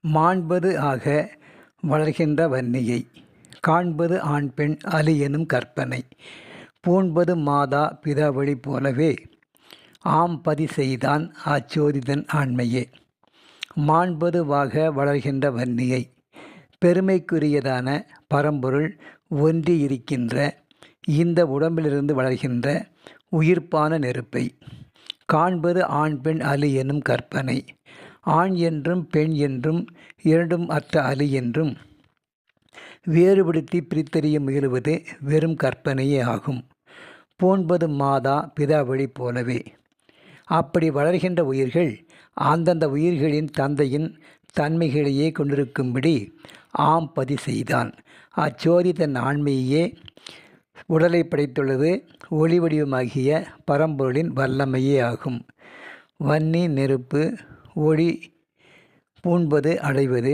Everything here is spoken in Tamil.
மாண்பது ஆக வளர்கின்ற வன்னியை. காண்பது ஆண் பெண் அலி எனும் கற்பனை. பூண்பது மாதா பிதாவழி போலவே ஆம் பதி செய்தான் அச்சோதிதன் ஆண்மையே. மாண்பது வாக வளர்கின்ற வன்னியை. பெருமைக்குரியதான பரம்பொருள் ஒன்றி இருக்கின்ற இந்த உடம்பிலிருந்து வளர்கின்ற உயிர்ப்பான நெருப்பை. காண்பது ஆண் பெண் அலி எனும் கற்பனை. ஆண் என்றும் பெண் என்றும் இரண்டும் அற்ற அலி என்றும். வேறுபடுத்தி பிரித்தறிய முயலுவது வெறும் கற்பனையே ஆகும். போன்பது மாதா பிதாவழி போலவே. அப்படி வளர்கின்ற உயிர்கள் அந்தந்த உயிர்களின் தந்தையின் தன்மைகளையே கொண்டிருக்கும்படி ஆம் பதி செய்தான். அச்சோதி தன் ஆண்மையே உடலை படைத்துள்ளது ஒளி வடிவமாகிய பரம்பொருளின் வல்லமையே ஆகும். வன்னி நெருப்பு ஒளி பூண்பது அடைவது.